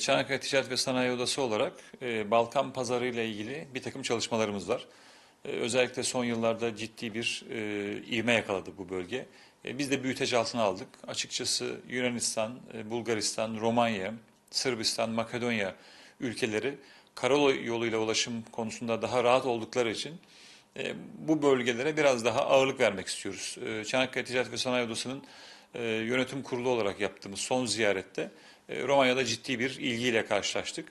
Çanakkale Ticaret ve Sanayi Odası olarak e, Balkan pazarı ile ilgili bir takım çalışmalarımız var. E, özellikle son yıllarda ciddi bir e, ivme yakaladı bu bölge. E, biz de büyüteç altına aldık. Açıkçası Yunanistan, e, Bulgaristan, Romanya, Sırbistan, Makedonya ülkeleri karayoluyla ulaşım konusunda daha rahat oldukları için e, bu bölgelere biraz daha ağırlık vermek istiyoruz. E, Çanakkale Ticaret ve Sanayi Odası'nın e, yönetim kurulu olarak yaptığımız son ziyarette e, Romanya'da ciddi bir ilgiyle karşılaştık.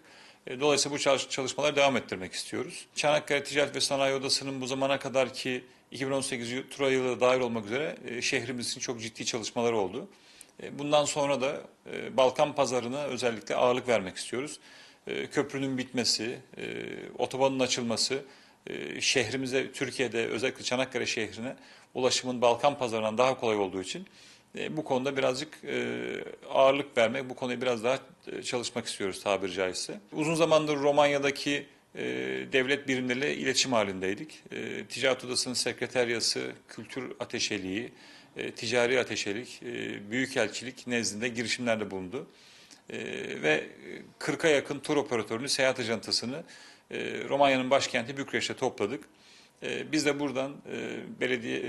E, Dolayısıyla bu çalış- çalışmaları devam ettirmek istiyoruz. Çanakkale Ticaret ve Sanayi Odası'nın bu zamana kadar ki 2018 yıl- Tura yılı da dahil olmak üzere e, şehrimiz için çok ciddi çalışmaları oldu. E, Bundan sonra da e, Balkan pazarına özellikle ağırlık vermek istiyoruz. E, Köprünün bitmesi, e, otobanın açılması, e, şehrimize, Türkiye'de özellikle Çanakkale şehrine ulaşımın Balkan pazarından daha kolay olduğu için e, bu konuda birazcık e, ağırlık vermek, bu konuyu biraz daha e, çalışmak istiyoruz tabiri caizse. Uzun zamandır Romanya'daki e, devlet birimleriyle iletişim halindeydik. Ticaret Odası'nın sekreteryası, kültür ateşeliği, ticari ateşelik, e, büyükelçilik nezdinde girişimlerde bulundu. Ve 40'a yakın tur operatörünü, seyahat ajantasını Romanya'nın başkenti Bükreş'te topladık. Biz de buradan belediye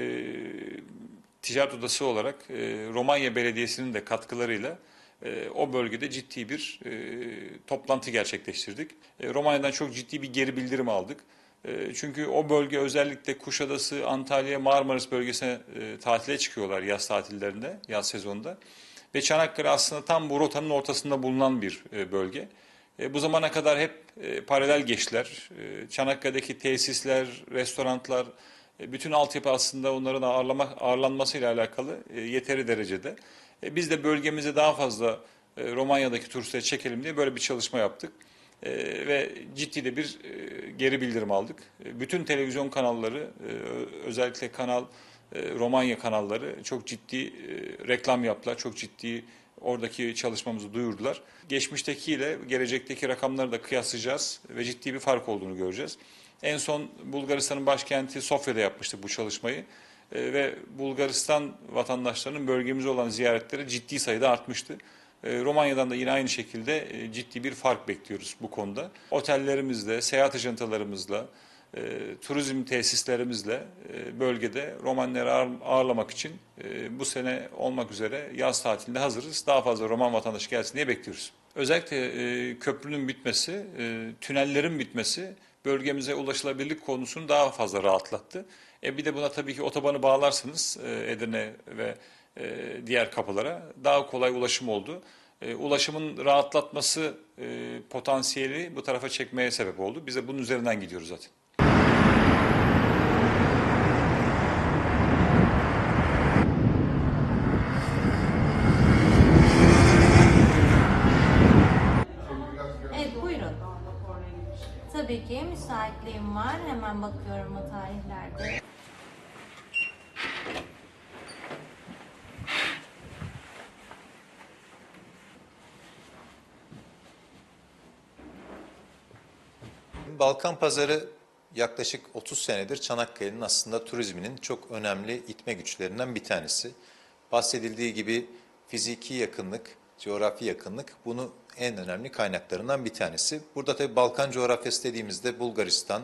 ticaret odası olarak e, Romanya Belediyesi'nin de katkılarıyla e, o bölgede ciddi bir e, toplantı gerçekleştirdik. E, Romanya'dan çok ciddi bir geri bildirim aldık. E, çünkü o bölge özellikle Kuşadası, Antalya, Marmaris bölgesine e, tatile çıkıyorlar yaz tatillerinde, yaz sezonunda. Ve Çanakkale aslında tam bu rotanın ortasında bulunan bir e, bölge. E, bu zamana kadar hep e, paralel geçtiler. E, Çanakkale'deki tesisler, restoranlar, bütün altyapı aslında onların ağırlama, ağırlanmasıyla alakalı e, yeteri derecede. E, biz de bölgemize daha fazla e, Romanya'daki turistleri çekelim diye böyle bir çalışma yaptık. E, ve ciddi de bir e, geri bildirim aldık. E, bütün televizyon kanalları, e, özellikle kanal e, Romanya kanalları çok ciddi e, reklam yaptılar, çok ciddi oradaki çalışmamızı duyurdular. Geçmiştekiyle gelecekteki rakamları da kıyaslayacağız ve ciddi bir fark olduğunu göreceğiz. En son Bulgaristan'ın başkenti Sofya'da yapmıştık bu çalışmayı E, ve Bulgaristan vatandaşlarının bölgemize olan ziyaretleri ciddi sayıda artmıştı. E, Romanya'dan da yine aynı şekilde e, ciddi bir fark bekliyoruz bu konuda. Otellerimizle, seyahat ajantalarımızla, e, turizm tesislerimizle e, bölgede Romanları ağır- ağırlamak için e, bu sene olmak üzere yaz tatilinde hazırız. Daha fazla Roman vatandaşı gelsin diye bekliyoruz. Özellikle e, köprünün bitmesi, e, tünellerin bitmesi bölgemize ulaşılabilirlik konusunu daha fazla rahatlattı. E, bir de buna tabii ki otobanı bağlarsınız e, Edirne ve e, diğer kapılara daha kolay ulaşım oldu. E, ulaşımın rahatlatması e, potansiyeli bu tarafa çekmeye sebep oldu. Biz de bunun üzerinden gidiyoruz zaten. Evet buyurun. Tabii ki müsaitliğim var. Hemen bakıyorum o tarihlerde. Balkan pazarı yaklaşık 30 senedir Çanakkale'nin aslında turizminin çok önemli itme güçlerinden bir tanesi. Bahsedildiği gibi fiziki yakınlık, coğrafi yakınlık bunu en önemli kaynaklarından bir tanesi. Burada tabii Balkan coğrafyası dediğimizde Bulgaristan,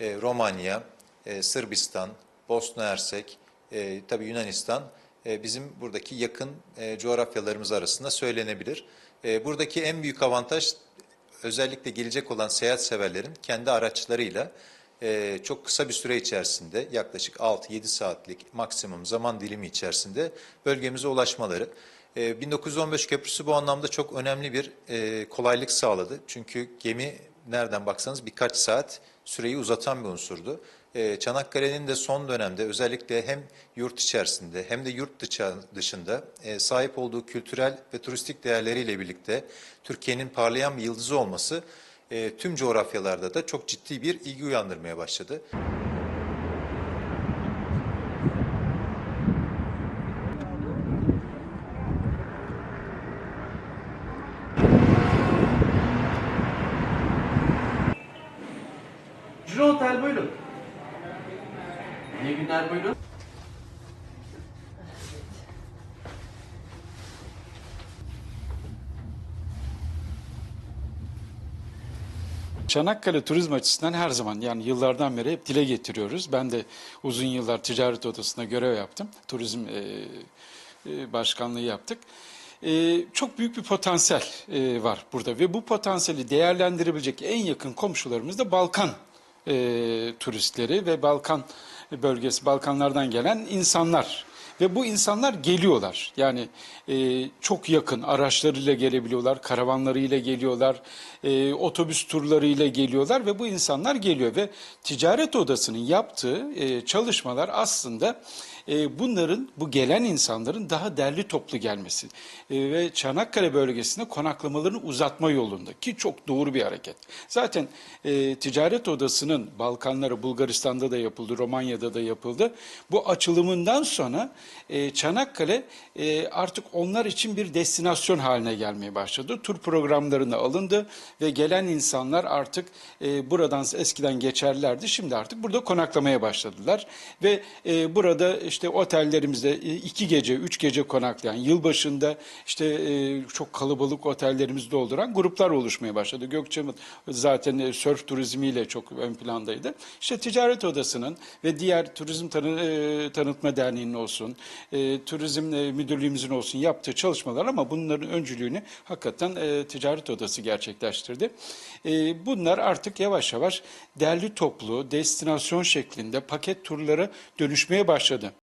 e, Romanya, e, Sırbistan, Bosna Hersek, e, tabii Yunanistan e, bizim buradaki yakın e, coğrafyalarımız arasında söylenebilir. E, buradaki en büyük avantaj özellikle gelecek olan seyahat severlerin kendi araçlarıyla e, çok kısa bir süre içerisinde yaklaşık 6-7 saatlik maksimum zaman dilimi içerisinde bölgemize ulaşmaları. E, 1915 Köprüsü bu anlamda çok önemli bir e, kolaylık sağladı. Çünkü gemi nereden baksanız birkaç saat süreyi uzatan bir unsurdu. E, Çanakkale'nin de son dönemde özellikle hem yurt içerisinde hem de yurt dışı- dışında e, sahip olduğu kültürel ve turistik değerleriyle birlikte Türkiye'nin parlayan bir yıldızı olması e, tüm coğrafyalarda da çok ciddi bir ilgi uyandırmaya başladı. Ciro Otel buyurun. İyi günler buyurun. Çanakkale turizm açısından her zaman yani yıllardan beri hep dile getiriyoruz. Ben de uzun yıllar ticaret odasında görev yaptım. Turizm e, e, başkanlığı yaptık. E, çok büyük bir potansiyel e, var burada ve bu potansiyeli değerlendirebilecek en yakın komşularımız da Balkan e, turistleri ve Balkan bölgesi, Balkanlardan gelen insanlar. Ve bu insanlar geliyorlar. Yani e, çok yakın araçlarıyla gelebiliyorlar, karavanlarıyla geliyorlar, e, otobüs turlarıyla geliyorlar ve bu insanlar geliyor. Ve ticaret odasının yaptığı e, çalışmalar aslında e, bunların, bu gelen insanların daha derli toplu gelmesi e, ve Çanakkale bölgesinde konaklamalarını uzatma yolunda ki çok doğru bir hareket. Zaten e, ticaret odasının Balkanları, Bulgaristan'da da yapıldı, Romanya'da da yapıldı. Bu açılımından sonra Çanakkale artık onlar için bir destinasyon haline gelmeye başladı. Tur programlarına alındı ve gelen insanlar artık buradan eskiden geçerlerdi. Şimdi artık burada konaklamaya başladılar ve burada işte otellerimizde e, iki gece, üç gece konaklayan, yılbaşında işte e, çok kalabalık otellerimizi dolduran gruplar oluşmaya başladı. Gökçeada'nın zaten e, sörf turizmiyle çok ön plandaydı. İşte ticaret odasının ve diğer turizm tanı, tanıtma derneğinin olsun, turizm müdürlüğümüzün olsun yaptığı çalışmalar ama bunların öncülüğünü hakikaten ticaret odası gerçekleştirdi. Bunlar artık yavaş yavaş derli toplu, destinasyon şeklinde paket turlara dönüşmeye başladı.